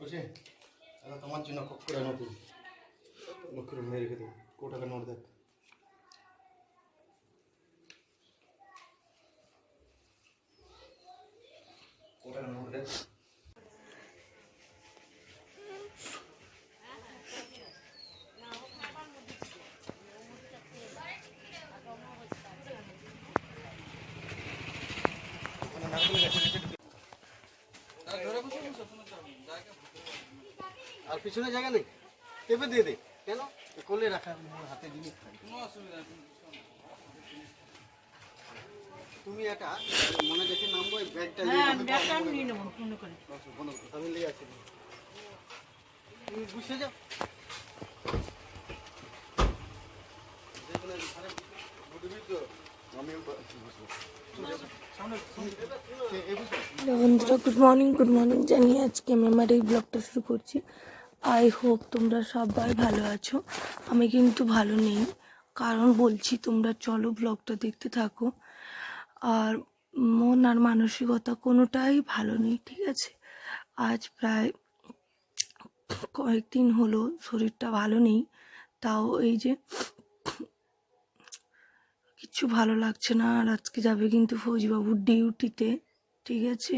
বুঝে দাদা তোমার জন্য খুব করে নতুন। করে মেরে রেখে দেবো কো টাকা নোট দেখ। পিছনে জায়গা নেই? টেপে দিয়ে দে। কেন? কোলে রাখা হাতে জিনিস খাই। তুমি এটা মনে দেখে নামবো এই ব্যাগটা নিয়ে হ্যাঁ আমি নিয়ে তুমি যাও। বুঝো হ্যালো বন্ধুরা গুড মর্নিং গুড মর্নিং জানিয়ে আজকে আমি আমার এই ব্লগটা শুরু করছি। আই হোপ তোমরা সবাই ভালো আছো। আমি কিন্তু ভালো নেই, কারণ বলছি তোমরা চলো ব্লগটা দেখতে থাকো। আর মন আর মানসিকতা কোনোটাই ভালো নেই, ঠিক আছে? আজ প্রায় কয়েকদিন হলো শরীরটা ভালো নেই, তাও এই যে কিচ্ছু ভালো লাগছে না। আর আজকে যাবে কিন্তু ফৌজিবাবুর ডিউটিতে ঠিক আছে?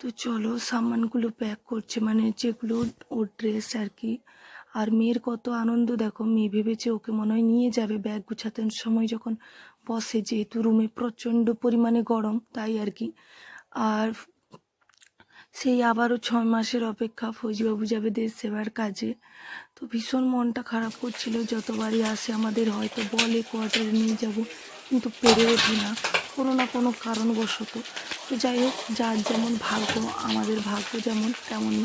তো চলো সামানগুলো প্যাক করছে। মানে যেগুলো ওর ড্রেস আর কি। আর মেয়ের কত আনন্দ, দেখো, মেয়ে ভেবেছে ওকে মনে হয় নিয়ে যাবে ব্যাগ গুছাতে। সময় যখন বসে, যেহেতু রুমে প্রচণ্ড পরিমাণে গরম, তাই আর কি। আর সেই আবারও ছয় মাসের অপেক্ষা, ফৌজিবাবু যাবে দেশ সেবার কাজে। তো ভীষণ মনটা খারাপ করছিল, যতবারই আসে আমাদের, হয়তো বলে কোয়ার্টারে নিয়ে যাব, কিন্তু পেরে ওঠে না। কোনো না কোনো কারণবশত। তো যাই হোক, যার যেমন ভাগ্য, আমাদের ভাগ্য যেমন তেমনই।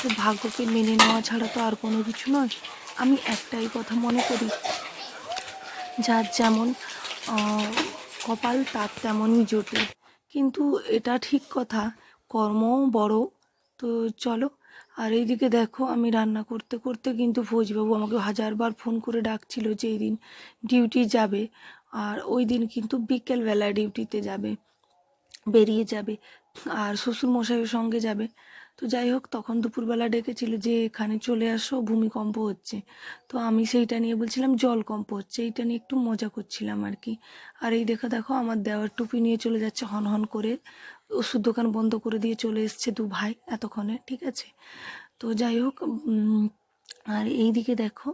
তো ভাগ্যকে মেনে নেওয়া ছাড়া তো আর কোনো কিছু নয়। আমি একটাই কথা মনে করি, যার যেমন কপাল তার তেমনই জোটে কিন্তু এটা ঠিক কথা, কর্মও বড়। তো চলো, আর এইদিকে দেখো, আমি রান্না করতে করতে কিন্তু ফৌজবাবু আমাকে হাজারবার ফোন করে ডাকছিল যে এই দিন ডিউটি যাবে। আর ওই দিন কিন্তু বিকেলবেলা ডিউটিতে যাবে, বেরিয়ে যাবে আর শ্বশুর মশাইয়ের সঙ্গে যাবে। তো যাই হোক, তখন দুপুরবেলা ডেকেছিল যে এখানে চলে আসো, ভূমিকম্প হচ্ছে। তো আমি সেইটা নিয়ে বলছিলাম, জলকম্প হচ্ছে। এইটা নিয়ে একটু মজা করছিলাম আর কি। আর এই দেখা, দেখো, আমার দেওয়ার টুপি নিয়ে চলে যাচ্ছে হন হন করে। ওষুধ দোকান বন্ধ করে দিয়ে চলে এসছে দু ভাই এতক্ষণে, ঠিক আছে? তো যাই হোক আর এইদিকে দেখো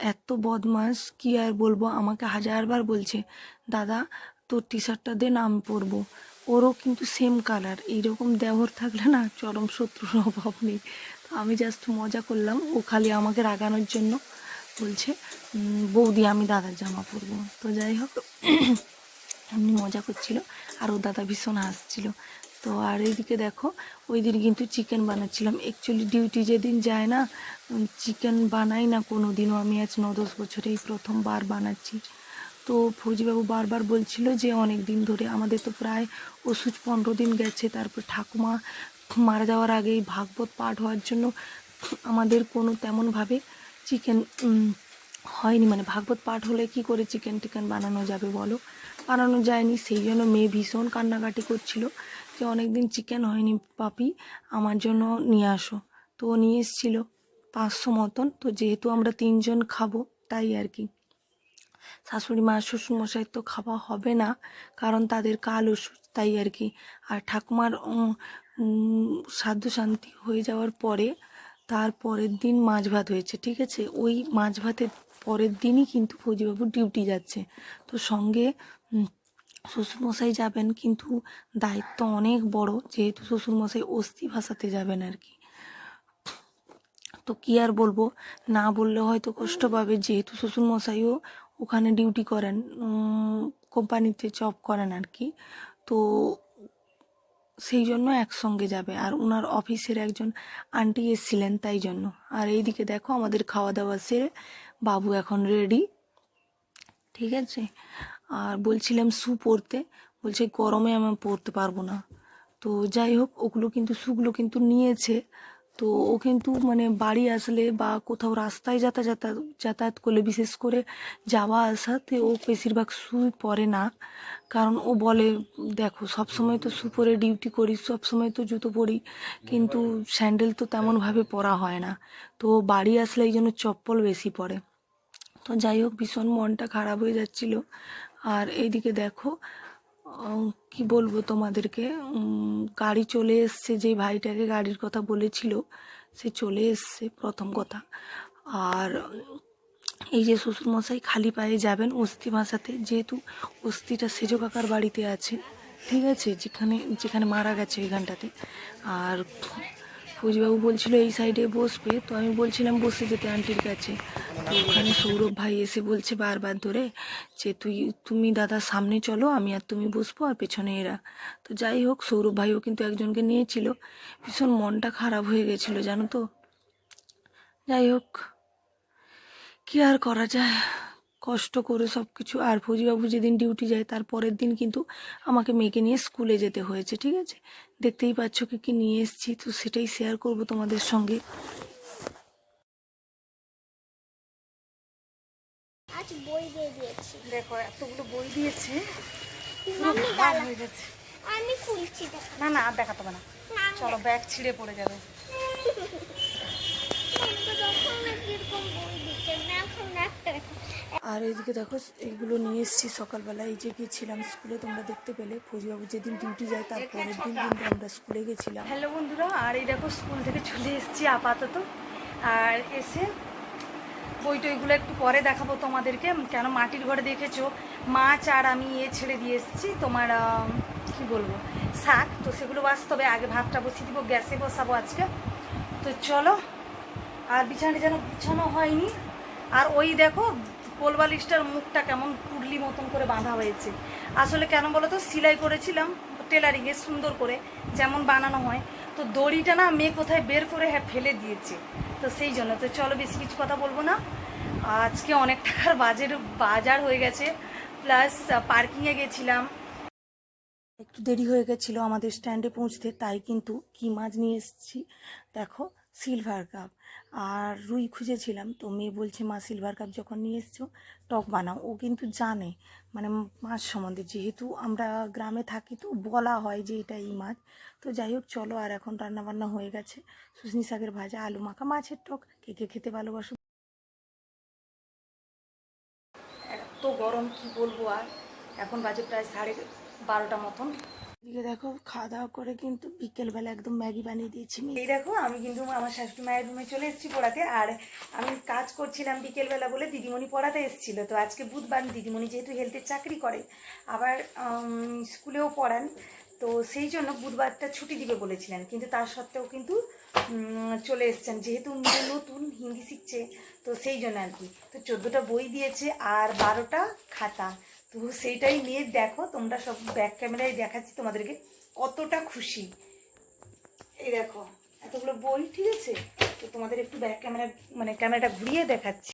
এত বদমাস কি আর বলব? আমাকে হাজারবার বলছে, দাদা, তোর টি শার্টটা দে আমি পরবো। ওরও কিন্তু সেম কালার এইরকম দেওর থাকলে না চরম শত্রুর অভাব নেই। তো আমি জাস্ট মজা করলাম, ও খালি আমাকে রাগানোর জন্য বলছে বৌদি, আমি দাদার জামা পরবো। তো যাই হোক, এমনি মজা করছিল, আর ও দাদা ভীষণ হাসছিল। তো আর এইদিকে দেখো ওই দিন কিন্তু চিকেন বানাচ্ছিলাম। অ্যাকচুয়ালি ডিউটি যেদিন যায় না চিকেন বানাই না কোনো দিনও আমি আজ ন দশ বছরে এই প্রথমবার বানাচ্ছি। তো ফৌজিবাবু বারবার বলছিল যে অনেক দিন ধরে আমাদের তো প্রায় ওষুধ পনেরো দিন গেছে। তারপর ঠাকুমা মারা যাওয়ার আগেই ভাগবত পাঠ হওয়ার জন্য আমাদের কোনো তেমনভাবে চিকেন হয়নি। মানে ভাগবত পাঠ হলে কি করে চিকেন টিকেন বানানো যাবে বলো? বানানো যায়নি। সেই জন্য মেয়ে ভীষণ কান্নাকাটি করছিল। যে অনেক দিন চিকেন হয়নি পাপি, আমার জন্য নিয়ে আসো। তো ও নিয়ে এসেছিল পাঁচশো মতন, তো যেহেতু আমরা তিনজন খাব তাই আর কি। শাশুড়ি মা, শ্বশুরমশাই তো খাওয়া হবে না, কারণ তাদের কাল ওষুধ, তাই আর কি। আর ঠাকুমার সাধ্য শান্তি হয়ে যাওয়ার পরে তার পরের দিন মাছ ভাত হয়েছে, ঠিক আছে? ওই মাছ ভাতের পরের দিনই কিন্তু ফৌজিবাবু ডিউটি যাচ্ছে। তো সঙ্গে শ্বশুরমশাই যাবেন, কিন্তু দায়িত্ব অনেক বড়, যেহেতু শ্বশুরমশাই অস্থি ভাসাতে যাবেন আর কি। তো কি আর বলব, না বললে হয়তো কষ্ট পাবে, যেহেতু শ্বশুরমশাইও ওখানে ডিউটি করেন কোম্পানিতে জব করেন আর কি। তো সেই জন্য একসঙ্গে যাবে, আর ওনার অফিসের একজন আন্টি এসেছিলেন তাই জন্য। আর এইদিকে দেখো আমাদের খাওয়া দাওয়া সেরে বাবু এখন রেডি ঠিক আছে? আর বলছিলাম শু পরতে বলছে গরমে আমি পরতে পারব না। তো যাই হোক, ওগুলো কিন্তু শুগুলো কিন্তু নিয়েছে। তো ও কিন্তু মানে বাড়ি আসলে বা কোথাও রাস্তায় যাতায়াত যাতায়াত করলে, বিশেষ করে যাওয়া আসাতে ও বেশিরভাগ শুই পরে না। কারণ ও বলে, দেখো সব সময় তো শু পরে ডিউটি করি সব সময় তো জুতো পরি, কিন্তু স্যান্ডেল তো তেমনভাবে পরা হয় না। তো বাড়ি আসলে এই জন্য চপ্পল বেশি পরে। তো যাই হোক, ভীষণ মনটা খারাপ হয়ে যাচ্ছিল। আর এইদিকে দেখো কি বলব তোমাদেরকে গাড়ি চলে এসছে যে ভাইটাকে গাড়ির কথা বলেছিল, সে চলে এসছে প্রথম কথা। আর এই যে শ্বশুরমশাই খালি পায়ে যাবেন অস্থি ভাষাতে যেহেতু অস্থিটা সেজো কাকার বাড়িতে আছে, ঠিক আছে, যেখানে যেখানে মারা গেছে ওইখানটাতে আর ফৌজিবাবু বলছিল এই সাইডে বসবে। তো আমি বলছিলাম, বসে যেতে আন্টির কাছে। তো ওখানে সৌরভ ভাই এসে বলছে বারবার ধরে যে, তুই, তুমি দাদা সামনে চলো, আমি আর তুমি বসবো, আর পেছনে এরা। তো যাই হোক, সৌরভ ভাইও কিন্তু একজনকে নিয়েছিল। ভীষণ মনটা খারাপ হয়ে গেছিল, জানো তো। যাই হোক, কি আর করা যায়? কষ্ট করে সব কিছু আর ফৌজিবাবু যেদিন ডিউটি যায়, তার পরের দিন কিন্তু আমাকে মেয়েকে নিয়ে স্কুলে যেতে হয়েছে, ঠিক আছে? দেখতেই পাচ্ছ কি কি নিয়ে এসেছি তো সেটাই শেয়ার করব তোমাদের সঙ্গে। আজ বই দিয়ে দিয়েছি। দেখো এতগুলো বই দিয়েছে। হয়ে আমি খুলছি না না আর দেখাতে না। চলো ব্যাগ ছিঁড়ে পড়ে যাবে আমাকে যখন না কীরকম বই দিচ্ছে না এখন একটা আর এইদিকে দেখো এইগুলো নিয়ে এসেছি সকালবেলা। এই যে গিয়েছিলাম স্কুলে তোমরা দেখতে পেলে। ফৌজিবাবু যেদিন ডিউটি যায় তার পরের দিন কিন্তু আমরা স্কুলে গেছিলাম। হ্যালো বন্ধুরা আর এই দেখো স্কুল থেকে চলে এসেছি আপাতত। আর এসে বই টইগুলো একটু পরে দেখাবো তোমাদেরকে। কেন মাটির ঘরে দেখেছ? মাছ আর আমি এ ছেড়ে দিয়ে এসেছি। তোমার কি বলব শাক। তো সেগুলো বাস্তবে আগে ভাতটা বসিয়ে দিব গ্যাসে বসাবো আজকে। তো চলো আর বিছানাটা যেন বিছানো হয়নি। আর ওই দেখো, কোলবালিশটার মুখটা কেমন পুরলি মতন করে বাঁধা হয়েছে। আসলে কেন বলো তো সেলাই করেছিলাম টেলারিংয়ে সুন্দর করে, যেমন বানানো হয়। তো দড়িটা না মেয়ে কোথায় বের করে হ্যাঁ ফেলে দিয়েছে। তো সেই জন্য, তো চলো বেশি কিছু কথা বলব না। আজকে অনেক টাকার বাজের বাজার হয়ে গেছে। প্লাস পার্কিংয়ে গেছিলাম। একটু দেরি হয়ে গেছিল আমাদের স্ট্যান্ডে পৌঁছতে, তাই কিন্তু কি মাছ নিয়ে এসেছি। দেখো সিলভার কাপ। আর রুই খুঁজেছিলাম, তো মেয়ে বলছে, মা, সিলভার কাপ যখন নিয়ে এসছো, টক বানাও। ও কিন্তু জানে মানে মাছ সম্বন্ধে। যেহেতু আমরা গ্রামে থাকি, তো বলা হয় যে এটা এই মাছ। তো যাই হোক, চলো, আর এখন রান্না বান্না হয়ে গেছে। সুসনি শাকের ভাজা, আলু মাখা, মাছের টক। কে কে খেতে ভালোবাসো? এত গরম, কি বলব আর? এখন বাজে প্রায় সাড়ে বারোটা মতন। এদিকে দেখো খাওয়া দাওয়া করে কিন্তু বিকেলবেলা একদম ম্যাগি বানিয়ে দিয়েছি। এই দেখো, আমি কিন্তু আমার শাশুড়ি মায়ের রুমে চলে এসেছি পড়াতে, আর আমি কাজ করছিলাম বিকেলবেলা বলে দিদিমণি পড়াতে এসেছিল। তো আজকে বুধবার দিদিমণি যেহেতু হেলথের চাকরি করে, আবার স্কুলেও পড়ান, তো সেই জন্য বুধবারটা ছুটি দিবে বলেছিলেন। কিন্তু তার সত্ত্বেও কিন্তু চলে এসছেন। যেহেতু মেয়ে নতুন, হিন্দি শিখছে, তো সেই জন্য আর কি। তো চোদ্দোটা বই দিয়েছে আর বারোটা খাতা। তো সেইটাই নিয়ে দেখো, তোমরা সব ব্যাক ক্যামেরায় দেখাচ্ছি তোমাদেরকে। কতটা খুশি। এই দেখো, এতগুলো বই, ঠিক আছে? তো তোমাদের একটু ব্যাক ক্যামেরা মানে ক্যামেরাটা ঘুরিয়ে দেখাচ্ছি।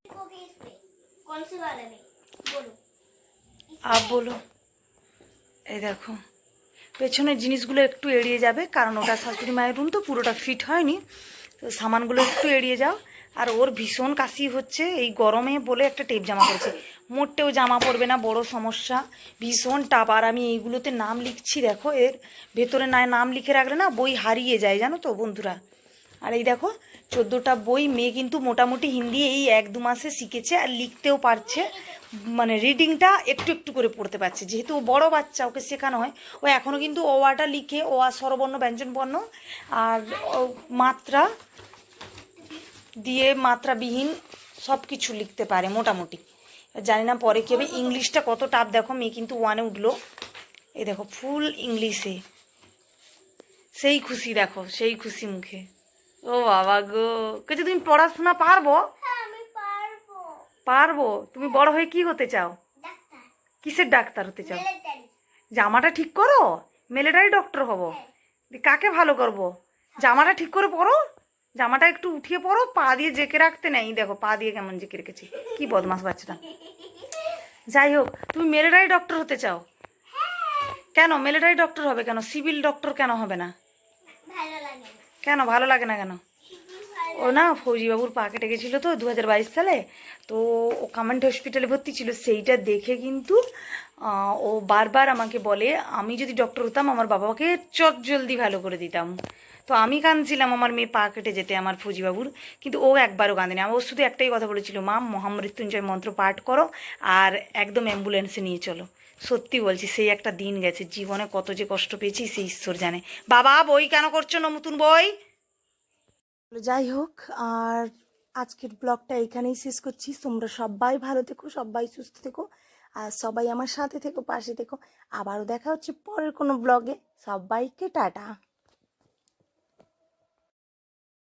আর বলো। এই দেখো, পেছনের জিনিসগুলো একটু এড়িয়ে যাবে, কারণ ওটা শাশুড়ি মায়ের রুম তো, পুরোটা ফিট হয়নি। তো সামানগুলো একটু এড়িয়ে যাও। আর ওর ভীষণ কাশি হচ্ছে, এই গরমে বলে একটা টেপ জামা পড়ছে মোটেও জামা পড়বে না, বড় সমস্যা। ভীষণ টাপ। আর আমি এইগুলোতে নাম লিখছি, দেখো, এর ভেতরে না নাম লিখে রাখলে না বই হারিয়ে যায়, জানো তো বন্ধুরা? আর এই দেখো, চোদ্দোটা বই, মেয়ে কিন্তু মোটামুটি হিন্দি এই এক দু মাসে শিখেছে আর লিখতেও পারছে। মানে রিডিংটা একটু একটু করে পড়তে পারছে। যেহেতু ও বড় বাচ্চা, ওকে শেখানো হয়। ও এখনও কিন্তু ও আটা লিখে ও আর স্বরবর্ণ, ব্যঞ্জনবর্ণ আর মাত্রা দিয়ে মাত্রাবিহীন সব কিছু লিখতে পারে মোটামুটি। জানি না পরে কী হবে। ইংলিশটা কত টাপ দেখো মেয়ে কিন্তু ওয়ানে উঠল। এই দেখো ফুল ইংলিশে। সেই খুশি দেখো সেই খুশি মুখে। ও বাবা গো। কিছু তুমি পড়াশোনা পারব? হ্যাঁ পারব। পারব? তুমি বড় হয়ে কি হতে চাও? কিসের ডাক্তার হতে চাও? জামাটা ঠিক করো? মিলিটারি ডক্টর হব। কাকে ভালো করব? জামাটা ঠিক করে পরো জামাটা একটু উঠিয়ে পরো পা দিয়ে জেকে রাখতে নেই। দেখো পা দিয়ে কেমন জেকে রেখেছি। কি বদমাস বাচ্চাটা। যাই হোক তুমি মিলিটারি ডক্টর হতে চাও? কেন? মিলিটারি ডক্টর হবে কেন? সিভিল ডক্টর কেন হবে না? কেন? ভালো লাগে না কেন? ও না ফৌজিবাবুর পা কেটে গেছিল তো দু হাজার বাইশ সালে। তো ও কামান্ড হসপিটালে ভর্তি ছিল সেইটা দেখে কিন্তু ও বারবার আমাকে বলে আমি যদি ডক্টর হতাম আমার বাবাকে চট জলদি ভালো করে দিতাম। তো আমি কাঁদছিলাম আমার মেয়ে পা কেটে যেতে আমার ফৌজিবাবুর, কিন্তু ও একবারও কাঁদেনি। আমার শুধু একটাই কথা বলেছিল, মা, মহামৃত্যুঞ্জয় মন্ত্র পাঠ করো আর একদম অ্যাম্বুলেন্সে নিয়ে চলো। সত্যি বলছি, সেই একটা দিন গেছে, জীবনে কত যে কষ্ট পেয়েছি সেই ঈশ্বর জানে। বাবা, বই কেন করছ না নতুন বই? যাই হোক, আর আজকের ব্লগটা এখানেই শেষ করছি। তোমরা সবাই ভালো থেকো, সবাই সুস্থ থেকো, আর সবাই আমার সাথে থেকো, পাশে থেকো। আবারও দেখা হচ্ছে পরের কোনো ব্লগে। সবাইকে টাটা।